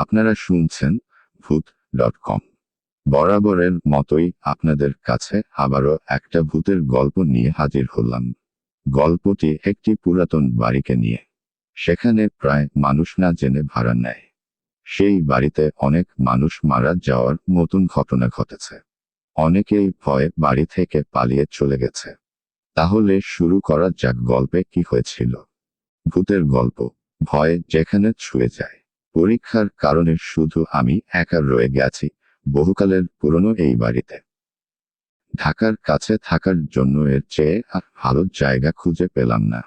আপনারা শুনছেন ভূত ডট কম। বরাবরের মতোই আপনাদের কাছে আবারও একটা ভূতের গল্প নিয়ে হাজির হলাম। গল্পটি একটি পুরাতন বাড়িকে নিয়ে। সেখানে প্রায় মানুষ না জেনে ভাড়া নেয়। সেই বাড়িতে অনেক মানুষ মারা যাওয়ার নতুন ঘটনা ঘটেছে। অনেকেই ভয়ে বাড়ি থেকে পালিয়ে চলে গেছে। তাহলে শুরু করা যাক গল্পে কি হয়েছিল। ভূতের গল্প, ভয়ে যেখানে ছুঁয়ে যায়। পরীক্ষার কারণে শুধু আমি একা রয়ে গেছি, বহুকালের পুরনো এই বাড়িতে। ঢাকার কাছে থাকার জন্য এর চেয়ে আর ভালো জায়গা খুঁজে পেলাম না।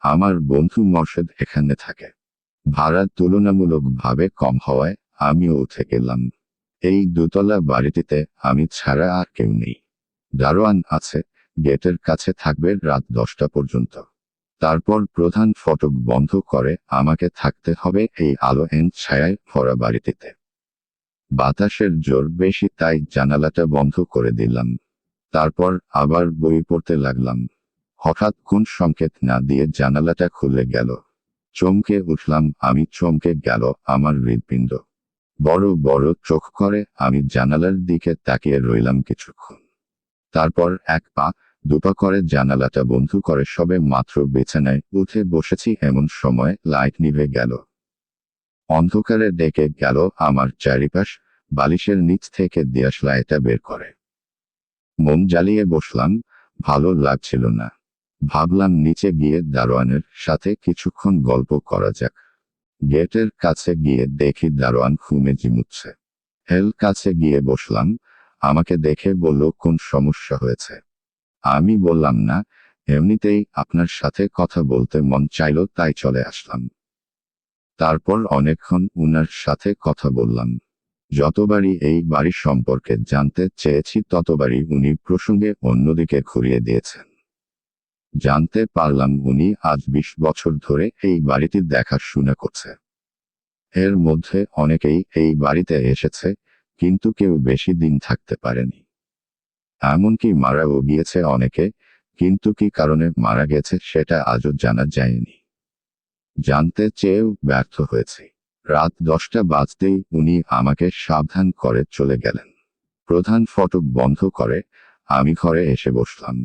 আমার বন্ধু মর্শেদ এখানে থাকে। ভাড়া তুলনামূলকভাবে কম হওয়ায় আমিও উঠে গেলাম। এই দোতলা বাড়িটিতে আমি ছাড়া আর কেউ নেই। দারোয়ান আছে, গেটের কাছে থাকবে রাত দশটা পর্যন্ত। তারপর প্রধান ফটক বন্ধ করে আমাকে থাকতে হবে এই আলো এন ছায়ায় ভরা বাড়িটিতে। বাতাসের জোর বেশি তাই জানালাটা বন্ধ করে দিলাম। তারপর আবার বই পড়তে লাগলাম। হঠাৎ কোন সংকেত না দিয়ে জানালাটা খুলে গেল। চমকে উঠলাম, আমি চমকে গেল আমার হৃদপিণ্ড বড় বড় চোখ করে আমি জানালার দিকে তাকিয়ে রইলাম কিছুক্ষণ। তারপর এক পা দুপা করে, জানালাটা বন্ধ করে সবে মাত্র বিছানায় উঠে বসেছি, এমন সময় লাইট নিভে গেল। অন্ধকারে ডেকে গেল আমার চারিপাশ, বালিশের নিচ থেকে দিয়াশলাইটা বের করে। মোম জ্বালিয়ে বসলাম, ভালো লাগছিল না। ভাবলাম নিচে গিয়ে দারোয়ানের সাথে কিছুক্ষণ গল্প করা যাক। গেটের কাছে গিয়ে দেখি দারোয়ান ঘুমে জিমুচ্ছে হেল কাছে গিয়ে বসলাম, আমাকে দেখে বলল, কোন সমস্যা হয়েছে? আমি বললাম না, এমনিতেই আপনার সাথে কথা বলতে মন চাইল, তাই চলে আসলাম। তারপর অনেকক্ষণ উনার সাথে কথা বললাম। যতবারই এই বাড়ি সম্পর্কে জানতে চেয়েছি, ততবারই উনি প্রসঙ্গে অন্যদিকে ঘুরিয়ে দিয়েছেন। জানতে পারলাম উনি আজ বিশ বছর ধরে এই বাড়িটি দেখাশোনা করছে। এর মধ্যে অনেকেই এই বাড়িতে এসেছে, কিন্তু কেউ বেশি দিন থাকতে পারেনি। এমনকি মারাও গিয়েছে অনেকে, কিন্তু কি কারণে মারা গেছে সেটা আজও জানা যায়নি। জানতে চেয়েও ব্যর্থ হয়েছি। রাত দশটা বাজতেই উনি আমাকে সাবধান করে চলে গেলেন। প্রধান ফটক বন্ধ করে আমি ঘরে এসে বসলাম।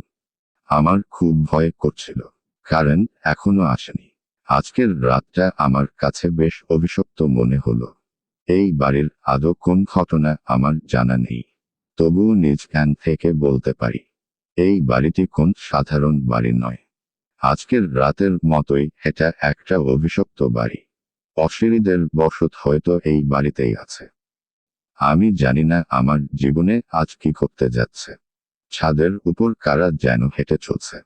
আমার খুব ভয় করছিল, কারণ এখনও আসেনি। আজকের রাতটা আমার কাছে বেশ অভিশপ্ত মনে হলো। এই বাড়ির আদৌ কোন ঘটনা আমার জানা নেই। তবুও নিজ জ্ঞান থেকে বলতে পারি, এই বাড়িটি কোন সাধারণ বাড়ি নয়। আজকের রাতের মতোই এটা একটা অভিশপ্ত বাড়ি। অশিরিদের বসত হয়তো এই বাড়িতেই আছে। আমি জানি না আমার জীবনে আজ কি করতে যাচ্ছে। ছাদের উপর কারা যেন হেঁটে চলছে।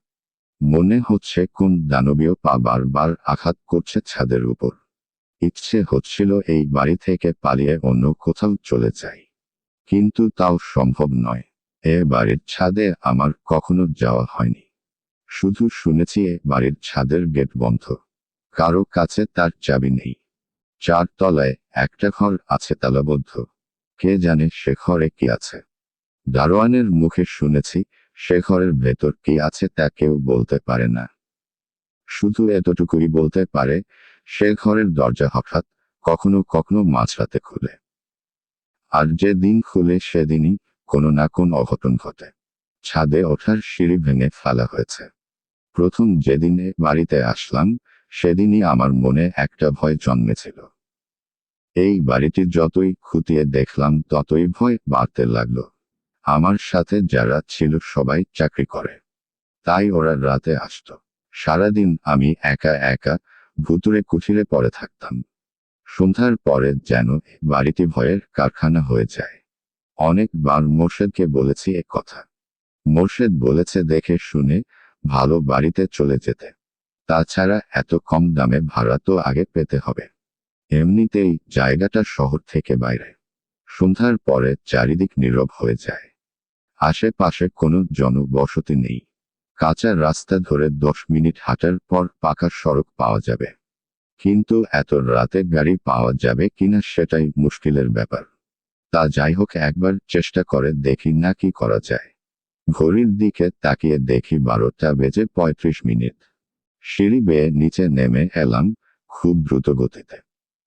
মনে হচ্ছে কোন দানবীয় পা বারবার আঘাত করছে ছাদের উপর। ইচ্ছে হচ্ছিল এই বাড়ি থেকে পালিয়ে অন্য কোথাও চলে যাই। কিন্তু তাও সম্ভব নয়। এ বাড়ির ছাদে আমার কখনো যাওয়া হয়নি। শুধু শুনেছি এ বাড়ির ছাদের গেট বন্ধ। কারও কাছে তার চাবি নেই। চার তলায় একটা ঘর আছে তালাবদ্ধ। কে জানে সে ঘরে কি আছে। দারোয়ানের মুখে শুনেছি সে ঘরের ভেতর কি আছে তা কেউ বলতে পারে না। শুধু এতটুকুই বলতে পারে, সে ঘরের দরজা হঠাৎ কখনো কখনো মাঝরাতে খুলে। আর যে দিন খুলে সেদিনই কোনো না কোন অঘটন ঘটে। ছাদে ওঠার সিঁড়ি ভেঙে ফেলা হয়েছে। প্রথম যেদিনে বাড়িতে আসলাম, সেদিনই আমার মনে একটা ভয় জন্মেছিল। এই বাড়িটি যতই খুঁটিয়ে দেখলাম, ততই ভয় বাড়তে লাগল। আমার সাথে যারা ছিল সবাই চাকরি করে। তাই ওরা রাতে আসত। সারাদিন আমি একা একা ভুতুরে কুঠিরে পড়ে থাকতাম। সন্ধ্যার পরে যেন বাড়িটি ভয়ের কারখানা হয়ে যায়। অনেকবার মোর্শেদকে বলেছি এ কথা। মোর্শেদ বলেছে দেখে শুনে ভালো বাড়িতে চলে যেতে। তাছাড়া এত কম দামে ভাড়া তো আগে পেতে হবে। এমনিতেই জায়গাটা শহর থেকে বাইরে। সন্ধ্যার পরে চারিদিক নীরব হয়ে যায়। আশেপাশে কোনো জনবসতি নেই। কাঁচা রাস্তা ধরে দশ মিনিট হাঁটার পর পাকা সড়ক পাওয়া যাবে। কিন্তু এত রাতে গাড়ি পাওয়া যাবে কিনা সেটাই মুশকিলের ব্যাপার। তা যাই হোক একবার চেষ্টা করে দেখি না কি করা যায়। ঘড়ির দিকে তাকিয়ে দেখি বারোটা বেজে পঁয়ত্রিশ মিনিট। সিঁড়ি বেয়ে নিচে নেমে এলাম খুব দ্রুত গতিতে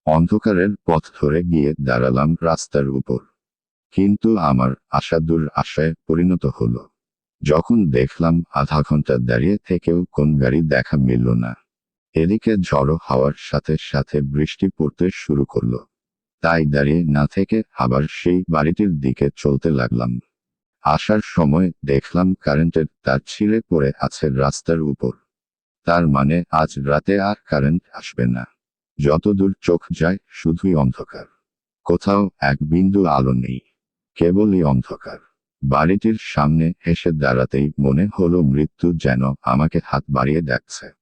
অন্ধকারের পথ ধরে গিয়ে দাঁড়ালাম রাস্তার উপর। কিন্তু আমার আশা দূর আশায় পরিণত হলো। যখন দেখলাম আধা ঘণ্টা দাঁড়িয়ে থেকেও কোন গাড়ি দেখা মিলল না। এদিকে ঝড়ো হাওয়ার সাথে সাথে বৃষ্টি পড়তে শুরু করল। তাই দাঁড়িয়ে না থেকে আবার সেই বাড়িটির দিকে চলতে লাগলাম। আসার সময় দেখলাম কারেন্টের তার ছিঁড়ে পড়ে আছে রাস্তার উপর। তার মানে আজ রাতে আর কারেন্ট আসবে না। যতদূর চোখ যায় শুধুই অন্ধকার। কোথাও এক বিন্দু আলো নেই। কেবলই অন্ধকার। বাড়িটির সামনে এসে দাঁড়াতেই মনে হলো মৃত্যু যেন আমাকে হাত বাড়িয়ে ডাকছে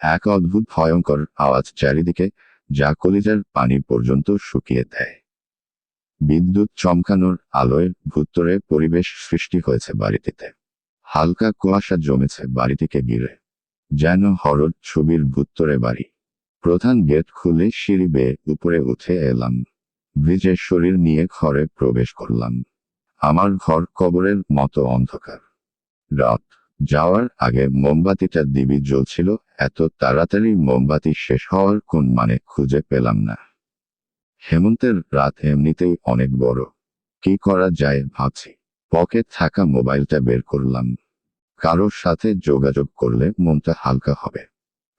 এক অদ্ভুত ভয়ঙ্কর আওয়াজ চারিদিকে যা কলিজার পানি পর্যন্ত শুকিয়ে দেয়। বিদ্যুৎ চমকানোর আলোয় ভুত্তরে পরিবেশ সৃষ্টি হয়েছে বাড়িটিতে। হালকা কুয়াশা জমেছে বাড়িটিকে ঘিরে, যেন হরদ ছবির ভুত্তরে বাড়ি। প্রধান গেট খুলে সিঁড়ি বেয়ে উপরে উঠে এলাম। ভিজে শরীর নিয়ে ঘরে প্রবেশ করলাম। আমার ঘর কবরের মতো অন্ধকার। রাত যাওয়ার আগে মোমবাতিটা দিবি জ্বলছিল এত তাড়াতাড়ি মোমবাতি শেষ হওয়ার কোন মানে খুঁজে পেলাম না। হেমন্তের রাত এমনিতেই অনেক বড়। কি করা যায় ভাবছি। পকেট থাকা মোবাইলটা বের করলাম। কারোর সাথে যোগাযোগ করলে মনটা হালকা হবে।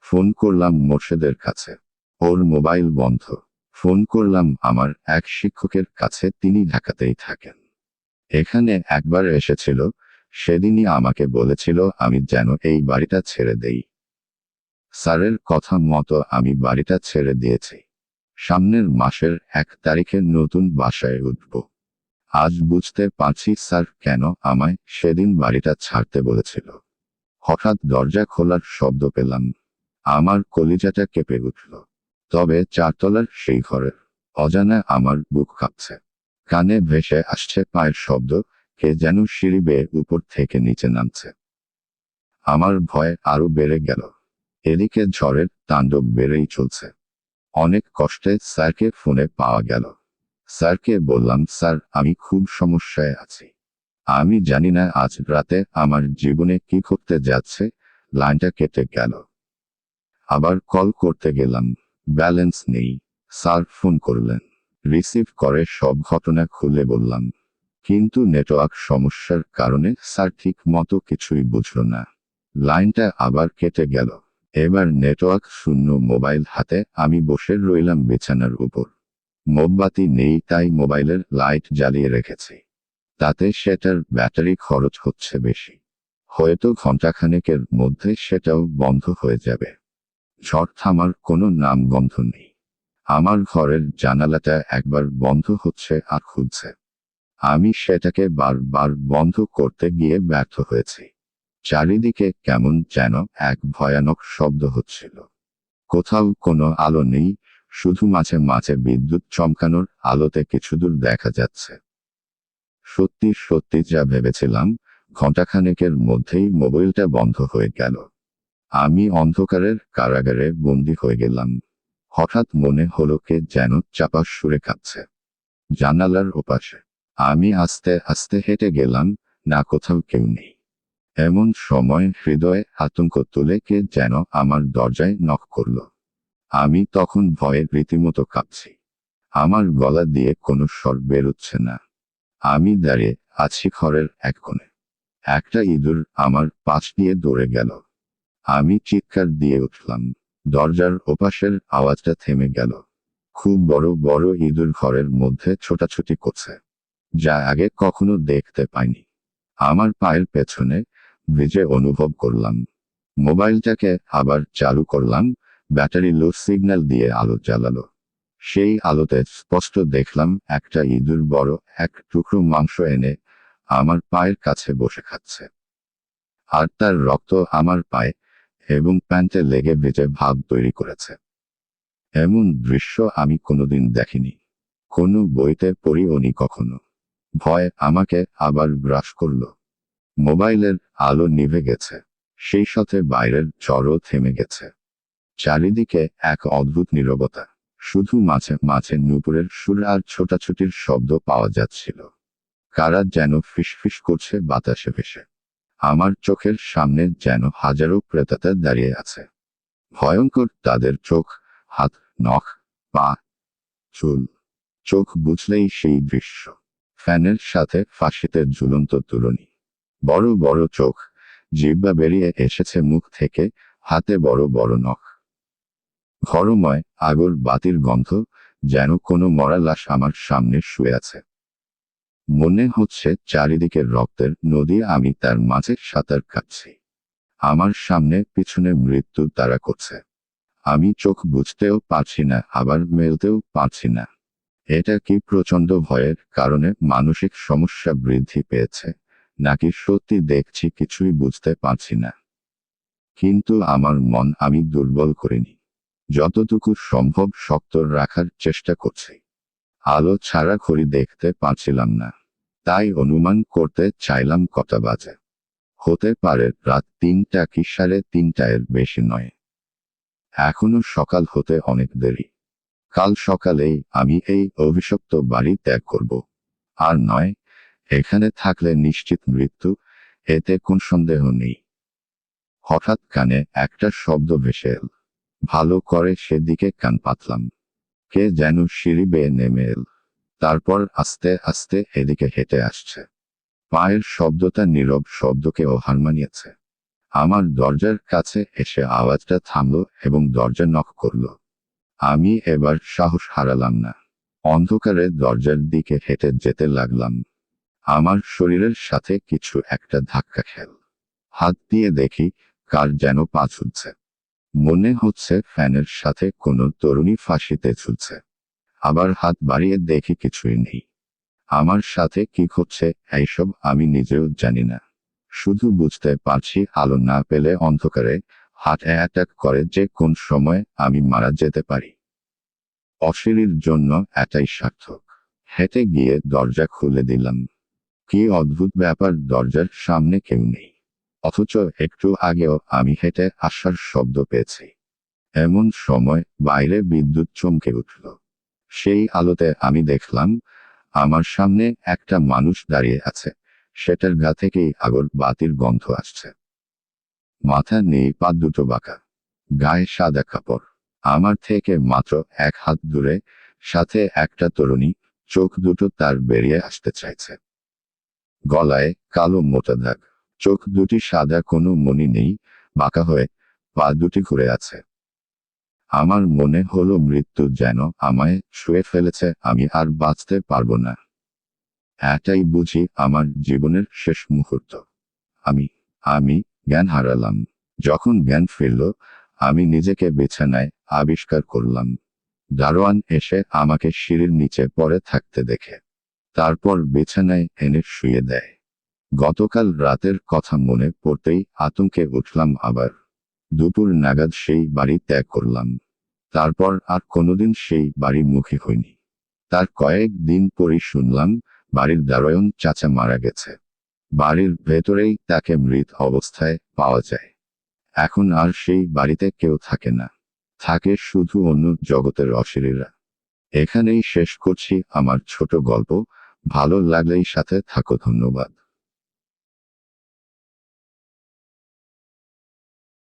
ফোন করলাম মোর্শেদের কাছে। ওর মোবাইল বন্ধ। ফোন করলাম আমার এক শিক্ষকের কাছে, তিনি ঢাকাতেই থাকেন। এখানে একবার এসেছিল সেদিনই আমাকে বলেছিল, আমি যেন এই বাড়িটা ছেড়ে দেই। স্যারের কথা মতো আমি বাড়িটা ছেড়ে দিয়েছি। সামনের মাসের এক তারিখে নতুন বাসায় উঠব। আজ বুঝতে পারছি স্যার কেন আমায় সেদিন বাড়িটা ছাড়তে বলেছিল। হঠাৎ দরজা খোলার শব্দ পেলাম। আমার কলিজাটা কেঁপে উঠল। তবে চারতলার সেই ঘরের অজানা আমার বুক কাঁপছে। কানে ভেসে আসছে পায়ের শব্দ কে যেন সিঁড়ি বেয়ে উপর থেকে নিচে নামছে। আমার ভয় আরও বেড়ে গেল। এদিকে ঝড়ের তাণ্ডব বেড়েই চলছে। অনেক কষ্টে স্যারকে ফোনে পাওয়া গেল। স্যারকে বললাম, স্যার, আমি খুব সমস্যায় আছি। আমি জানি না আজ রাতে আমার জীবনে কি করতে যাচ্ছে। লাইনটা কেটে গেল। আবার কল করতে গেলাম। ব্যালেন্স নেই। স্যার ফোন করলেন। রিসিভ করে সব ঘটনা খুলে বললাম কিন্তু নেটওয়ার্ক সমস্যার কারণে স্যার ঠিক মতো কিছুই বুঝল না। লাইনটা আবার কেটে গেল। এবার নেটওয়ার্ক শূন্য মোবাইল হাতে, আমি বসে রইলাম বিছানার উপর। মোমবাতি নেই, তাই মোবাইলের লাইট জ্বালিয়ে রেখেছি। তাতে সেটার ব্যাটারি খরচ হচ্ছে বেশি। হয়তো ঘন্টাখানেকের মধ্যে সেটাও বন্ধ হয়ে যাবে। ঝড় থামার কোনো নাম গন্ধ নেই। আমার ঘরের জানালাটা একবার বন্ধ হচ্ছে আর খুলছে। আমি সেটাকে বারবার বন্ধ করতে গিয়ে ব্যর্থ হয়েছি। চারিদিকে কেমন যেন এক ভয়ানক শব্দ হচ্ছিল। কোথাও কোনো আলো নেই, শুধু মাঝে মাঝে বিদ্যুৎ চমকানোর আলোতে কিছুদূর দেখা যাচ্ছে। সত্যি সত্যি যা ভেবেছিলাম, ঘণ্টাখানেকের মধ্যেই মোবাইলটা বন্ধ হয়ে গেল। আমি অন্ধকারের কারাগারে বন্দি হয়ে গেলাম। হঠাৎ মনে হলো কে যেন চাপা সুরে কাঁপছে জানালার ওপাশে। আমি আস্তে আস্তে হেঁটে গেলাম, না কোথাও কেউ নেই। এমন সময় হৃদয়ে আতঙ্ক তুলে কে যেন আমার দরজায় নখ করল। আমি তখন ভয়ে রীতিমতো কাঁপছি। আমার গলা দিয়ে কোনো স্বর বেরোচ্ছে না। আমি দাঁড়িয়ে আছি ঘরের এক কোণে। একটা ইঁদুর আমার পাশ দিয়ে দৌড়ে গেল। আমি চিৎকার দিয়ে উঠলাম। দরজার ওপাশের আওয়াজটা থেমে গেল। খুব বড় বড় ইঁদুর ঘরের মধ্যে ছোটাছুটি করছে। যা আগে কখনো দেখতে পাইনি। আমার পায়ের পেছনে ভিজে অনুভব করলাম। মোবাইলটাকে আবার চালু করলাম, ব্যাটারি লো সিগন্যাল দিয়ে আলো জ্বালালো। সেই আলোতে স্পষ্ট দেখলাম একটা ইঁদুর বড় এক টুকরো মাংস এনে আমার পায়ের কাছে বসে খাচ্ছে। আর তার রক্ত আমার পায়ে এবং প্যান্টে লেগে ভেজে ভাব তৈরি করেছে। এমন দৃশ্য আমি কোনোদিন দেখিনি। কোনো বইতে পড়িওনি কখনো। ভয় আমাকে আবার গ্রাস করল। মোবাইলের আলো নিভে গেছে। সেই সাথে বাইরের ঝড়ও থেমে গেছে। চারিদিকে এক অদ্ভুত নীরবতা। শুধু মাঝে মাঝে নুপুরের সুর আর ছোটাছুটির শব্দ পাওয়া যাচ্ছিল। কারা যেন ফিসফিস করছে বাতাসে ভেসে। আমার চোখের সামনে যেন হাজারো প্রেতাতা দাঁড়িয়ে আছে। ভয়ঙ্কর তাদের চোখ, হাত, নখ, পা, চুল। চোখ বুঝলেই সেই দৃশ্য। ফ্যানের সাথে ফাঁসিতে ঝুলন্ত তরুণী। বড় বড় চোখ, জিব্বা বেরিয়ে এসেছে মুখ থেকে, হাতে বড় বড় নখ। ঘরময়, আগর বাতির গন্ধ, যেন কোনো মরা লাশ আমার সামনে শুয়ে আছে। মনে হচ্ছে চারিদিকের রক্তের নদী আমি তার মাঝে সাঁতার কাটছি। আমার সামনে পিছনে মৃত্যু তারা করছে। আমি চোখ বুঝতেও পারছি না, আবার মেলতেও পারছি না। এটা কি প্রচণ্ড ভয়ের কারণে মানসিক সমস্যা বৃদ্ধি পেয়েছে? নাকি সত্যি দেখছি কিছুই বুঝতে পারছি না। কিন্তু আমার মন আমি দুর্বল করিনি। যতটুকু সম্ভব শক্ত রাখার চেষ্টা করছি। আলো ছাড়া খড়ি দেখতে পারছিলাম না। তাই অনুমান করতে চাইলাম কটা বাজে। হতে পারে রাত তিনটা কি সাড়ে তিনটায়ের বেশি নয়। এখনও সকাল হতে অনেক দেরি। কাল সকালেই আমি এই অভিশপ্ত বাড়ি ত্যাগ করব। আর নয়, এখানে থাকলে নিশ্চিত মৃত্যু, এতে কোন সন্দেহ নেই। হঠাৎ কানে একটা শব্দ ভেসে এল। ভালো করে সেদিকে কান পাতলাম। কে যেন সিঁড়ি বেয়ে নেমে এল। তারপর আস্তে আস্তে এদিকে হেঁটে আসছে। পায়ের শব্দটা নীরব শব্দকেও হার মানিয়েছে। আমার দরজার কাছে এসে আওয়াজটা থামল এবং দরজা নক করল। আমি এবার সাহস হারালাম না। অন্ধকারে দরজার দিকে হেঁটে যেতে লাগলাম। আমার শরীরের সাথে কিছু একটা ধাক্কা খেল। হাত দিয়ে দেখি কার যেন পা ঝুলছে মনে হচ্ছে ফ্যানের সাথে কোনো তরুণী ফাঁসিতে ঝুলছে আবার হাত বাড়িয়ে দেখি কিছুই নেই। আমার সাথে কি হচ্ছে এইসব আমি নিজেও জানি না। শুধু বুঝতে পারছি আলো না পেলে অন্ধকারে হার্ট অ্যাটাক করে যে কোন সময় আমি মারা যেতে পারি। অশিরির জন্য এটাই সার্থক। হেঁটে গিয়ে দরজা খুলে দিলাম। কি অদ্ভুত ব্যাপার, দরজার সামনে কেউ নেই। অথচ একটু আগেও আমি হেঁটে আসার শব্দ পেয়েছি। এমন সময় বাইরে বিদ্যুৎ চমকে উঠল। সেই আলোতে আমি দেখলাম, আমার সামনে একটা মানুষ দাঁড়িয়ে আছে। সেটার গা থেকেই আগর বাতির গন্ধ আসছে। মাথা নেই, পা দুটো বাঁকা। গায়ে সাদা কাপড়। আমার থেকে মাত্র এক হাত দূরে, সাথে একটা তরুণী, চোখ দুটো তার বেরিয়ে আসতে চাইছে। গলায় কালো মোটা দাগ। চোখ দুটি সাদা, কোনো মনি নেই, বাঁকা হয়ে পা দুটি ঘুরে আছে। আমার মনে হলো মৃত্যু যেন আমায় শুয়ে ফেলেছে, আমি আর বাঁচতে পারব না। এটাই বুঝি আমার জীবনের শেষ মুহূর্ত। আমি আমি জ্ঞান হারালাম। যখন জ্ঞান ফিরল, আমি নিজেকে বিছানায় আবিষ্কার করলাম। দারোয়ান এসে আমাকে সিঁড়ির নিচে পড়ে থাকতে দেখে। তারপর বিছানায় এনে শুয়ে দেয়। গতকাল রাতের কথা মনে পড়তেই আতঙ্কে উঠলাম আবার। দুপুর নাগাদ সেই বাড়ি ত্যাগ করলাম। তারপর আর কোনোদিন সেই বাড়ি মুখে হইনি। তার কয়েক দিন পরই শুনলাম, বাড়ির দারোয়ন চাচা মারা গেছে। বাড়ির ভেতরেই তাকে মৃত অবস্থায় পাওয়া যায়। এখন আর সেই বাড়িতে কেউ থাকে না। থাকে শুধু অন্য জগতের অশিরীরা। এখানেই শেষ করছি আমার ছোট গল্প। ভালো লাগলেই সাথে থাকো, ধন্যবাদ।